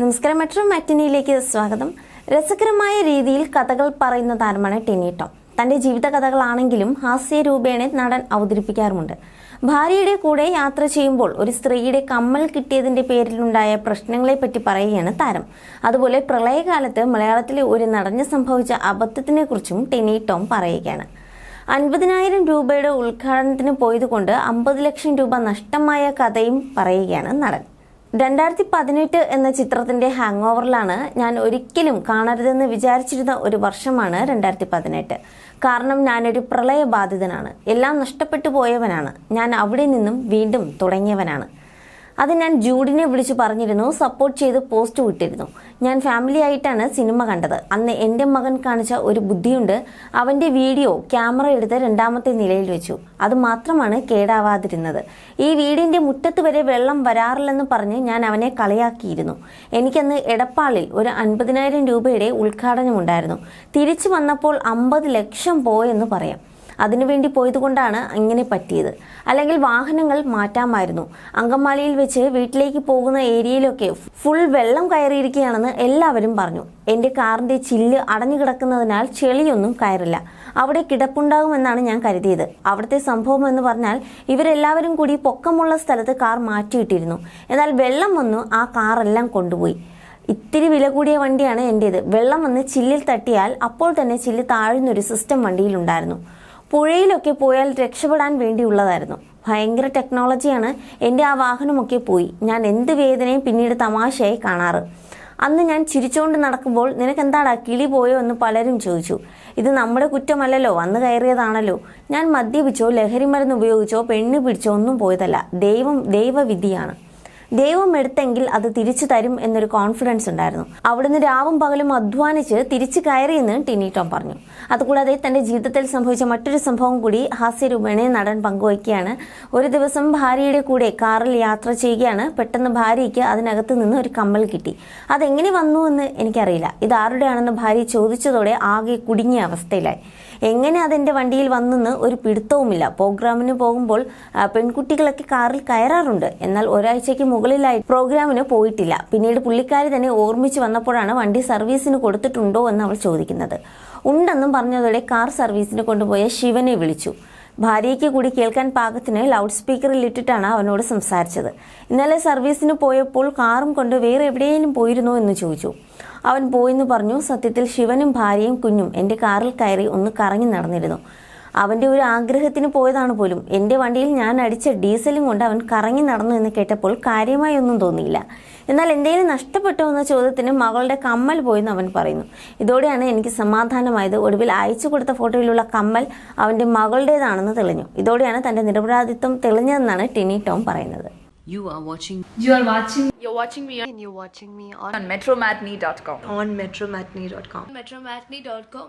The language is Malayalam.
നമസ്കാരം. മറ്റൊരു മറ്റിനിയിലേക്ക് സ്വാഗതം. രസകരമായ രീതിയിൽ കഥകൾ പറയുന്ന താരമാണ് ടെനി ടോം. തന്റെ ജീവിത കഥകളാണെങ്കിലും ഹാസ്യ രൂപേണ നടൻ അവതരിപ്പിക്കാറുമുണ്ട്. ഭാര്യയുടെ കൂടെ യാത്ര ചെയ്യുമ്പോൾ ഒരു സ്ത്രീയുടെ കമ്മൽ കിട്ടിയതിന്റെ പേരിലുണ്ടായ പ്രശ്നങ്ങളെപ്പറ്റി പറയുകയാണ് താരം. അതുപോലെ പ്രളയകാലത്ത് മലയാളത്തിലെ ഒരു നടന് സംഭവിച്ച അബദ്ധത്തിനെക്കുറിച്ചും ടെനി ടോം പറയുകയാണ്. അൻപതിനായിരം രൂപയുടെ ഉദ്ഘാടനത്തിന് പോയതുകൊണ്ട് അമ്പത് ലക്ഷം രൂപ നഷ്ടമായ കഥയും പറയുകയാണ് നടൻ. രണ്ടായിരത്തി പതിനെട്ട് എന്ന ചിത്രത്തിന്റെ ഹാങ് ഓവറിലാണ് ഞാൻ ഒരിക്കലും കാണരുതെന്ന് വിചാരിച്ചിരുന്ന ഒരു വർഷമാണ് രണ്ടായിരത്തി പതിനെട്ട് കാരണം ഞാനൊരു പ്രളയബാധിതനാണ്. എല്ലാം നഷ്ടപ്പെട്ടു പോയവനാണ്. ഞാൻ അവിടെ നിന്നും വീണ്ടും തുടങ്ങിയവനാണ്. അത് ഞാൻ ജൂഡിനെ വിളിച്ചു പറഞ്ഞിരുന്നു സപ്പോർട്ട് ചെയ്ത് പോസ്റ്റ് വിട്ടിരുന്നു. ഞാൻ ഫാമിലി ആയിട്ടാണ് സിനിമ കണ്ടത്. അന്ന് എന്റെ മകൻ കാണിച്ച ഒരു ബുദ്ധിയുണ്ട് അവന്റെ വീഡിയോ ക്യാമറ എടുത്ത് രണ്ടാമത്തെ നിലയിൽ വെച്ചു. അത് മാത്രമാണ് കേടാവാതിരുന്നത്. ഈ വീടിന്റെ മുറ്റത്ത് വരെ വെള്ളം വരാറില്ലെന്ന് പറഞ്ഞ് ഞാൻ അവനെ കളിയാക്കിയിരുന്നു. എനിക്കന്ന് എടപ്പാളിൽ ഒരു അൻപതിനായിരം രൂപയുടെ ഉദ്ഘാടനമുണ്ടായിരുന്നു. തിരിച്ചു വന്നപ്പോൾ അമ്പത് ലക്ഷം പോയെന്ന് പറയാം. അതിനുവേണ്ടി പോയതുകൊണ്ടാണ് അങ്ങനെ പറ്റിയത്. അല്ലെങ്കിൽ വാഹനങ്ങൾ മാറ്റാമായിരുന്നു. അങ്കമാലിയിൽ വെച്ച് വീട്ടിലേക്ക് പോകുന്ന ഏരിയയിലൊക്കെ ഫുൾ വെള്ളം കയറിയിരിക്കുകയാണെന്ന് എല്ലാവരും പറഞ്ഞു. എന്റെ കാറിന്റെ ചില്ല് അടഞ്ഞു കിടക്കുന്നതിനാൽ ചെളിയൊന്നും കയറില്ല. അവിടെ കിടപ്പുണ്ടാകുമെന്നാണ് ഞാൻ കരുതിയത്. അവിടുത്തെ സംഭവം എന്ന് പറഞ്ഞാൽ ഇവരെല്ലാവരും കൂടി പൊക്കമുള്ള സ്ഥലത്ത് കാർ മാറ്റിയിട്ടിരുന്നു. എന്നാൽ വെള്ളം വന്നു ആ കാറെല്ലാം കൊണ്ടുപോയി. ഇത്തിരി വില കൂടിയ വണ്ടിയാണ് എന്റേത് വെള്ളം വന്ന് ചില്ലിൽ തട്ടിയാൽ അപ്പോൾ തന്നെ ചില്ല് താഴ്ന്നൊരു സിസ്റ്റം വണ്ടിയിലുണ്ടായിരുന്നു. പുഴയിലൊക്കെ പോയാൽ രക്ഷപ്പെടാൻ വേണ്ടിയുള്ളതായിരുന്നു. ഭയങ്കര ടെക്നോളജിയാണ്. എന്റെ ആ വാഹനമൊക്കെ പോയി. ഞാൻ എന്ത് വേദനയും പിന്നീട് തമാശയായി കാണാറ്. അന്ന് ഞാൻ ചിരിച്ചുകൊണ്ട് നടക്കുമ്പോൾ നിനക്കെന്താടാ കിളി പോയോ എന്ന് പലരും ചോദിച്ചു. ഇത് നമ്മുടെ കുറ്റമല്ലല്ലോ വന്നു കയറിയതാണല്ലോ. ഞാൻ മദ്യപിച്ചോ ലഹരി മരുന്ന് ഉപയോഗിച്ചോ പെണ്ണ് പിടിച്ചോ ഒന്നും പോയതല്ല. ദൈവം ദൈവവിധിയാണ്. ദൈവം എടുത്തെങ്കിൽ അത് തിരിച്ചു തരും എന്നൊരു കോൺഫിഡൻസ് ഉണ്ടായിരുന്നു. അവിടുന്ന് രാവും പകലും അധ്വാനിച്ച് തിരിച്ചു കയറിയെന്ന് ടിനി ടോം പറഞ്ഞു. അതുകൂടാതെ തന്റെ ജീവിതത്തിൽ സംഭവിച്ച മറ്റൊരു സംഭവം കൂടി ഹാസ്യരൂപേണ നടൻ പങ്കുവയ്ക്കുകയാണ്. ഒരു ദിവസം ഭാര്യയുടെ കൂടെ കാറിൽ യാത്ര ചെയ്യുകയാണ്. പെട്ടെന്ന് ഭാര്യയ്ക്ക് അതിനകത്ത് നിന്ന് ഒരു കമ്മൽ കിട്ടി. അതെങ്ങനെ വന്നു എന്ന് എനിക്കറിയില്ല. ഇത് ആരുടെയാണെന്ന് ഭാര്യ ചോദിച്ചതോടെ ആകെ കുടുങ്ങിയ അവസ്ഥയിലായി. എങ്ങനെ അതെന്റെ വണ്ടിയിൽ വന്നെന്ന് ഒരു പിടുത്തവുമില്ല. പ്രോഗ്രാമിന് പോകുമ്പോൾ പെൺകുട്ടികളൊക്കെ കാറിൽ കയറാറുണ്ട്. എന്നാൽ ഒരാഴ്ചയ്ക്ക് മുകളിലായി പ്രോഗ്രാമിന് പോയിട്ടില്ല. പിന്നീട് പുള്ളിക്കാരി തന്നെ ഓർമ്മിച്ച് വന്നപ്പോഴാണ് വണ്ടി സർവീസിന് കൊടുത്തിട്ടുണ്ടോ എന്ന് അവൾ ചോദിക്കുന്നത്. ഉണ്ടെന്നും പറഞ്ഞതോടെ കാർ സർവീസിന് കൊണ്ടുപോയ ശിവനെ വിളിച്ചു. ഭാര്യയ്ക്ക് കൂടി കേൾക്കാൻ പാകത്തിന് ലൗഡ് സ്പീക്കറിൽ ഇട്ടിട്ടാണ് അവനോട് സംസാരിച്ചത്. ഇന്നലെ സർവീസിന് പോയപ്പോൾ കാറും കൊണ്ട് വേറെ എവിടെയെങ്കിലും പോയിരുന്നോ എന്ന് ചോദിച്ചു. അവൻ പോയെന്ന് പറഞ്ഞു. സത്യത്തിൽ ശിവനും ഭാര്യയും കുഞ്ഞും എന്റെ കാറിൽ കയറി ഒന്ന് കറങ്ങി നടന്നിരുന്നു. അവന്റെ ഒരു ആഗ്രഹത്തിന് പോയതാണ് പോലും എന്റെ വണ്ടിയിൽ ഞാൻ അടിച്ച ഡീസലും കൊണ്ട് അവൻ കറങ്ങി നടന്നു എന്ന് കേട്ടപ്പോൾ കാര്യമായി ഒന്നും തോന്നിയില്ല എന്നാൽ എന്തെങ്കിലും നഷ്ടപ്പെട്ടോ എന്ന ചോദ്യത്തിന് മകളുടെ കമ്മൽ പോയെന്ന് അവൻ പറയുന്നു ഇതോടെയാണ് എനിക്ക് സമാധാനമായത് ഒടുവിൽ അയച്ചു കൊടുത്ത ഫോട്ടോയിലുള്ള കമ്മൽ അവന്റെ മകളുടേതാണെന്ന് തെളിഞ്ഞു ഇതോടെയാണ് തന്റെ നിരപരാധിത്വം തെളിഞ്ഞതെന്നാണ് ടിനി ടോം പറയുന്നത് You are watching You are watching You're watching me and you're watching me on, on metromatney.com. on metromatney.com. metromatney.com.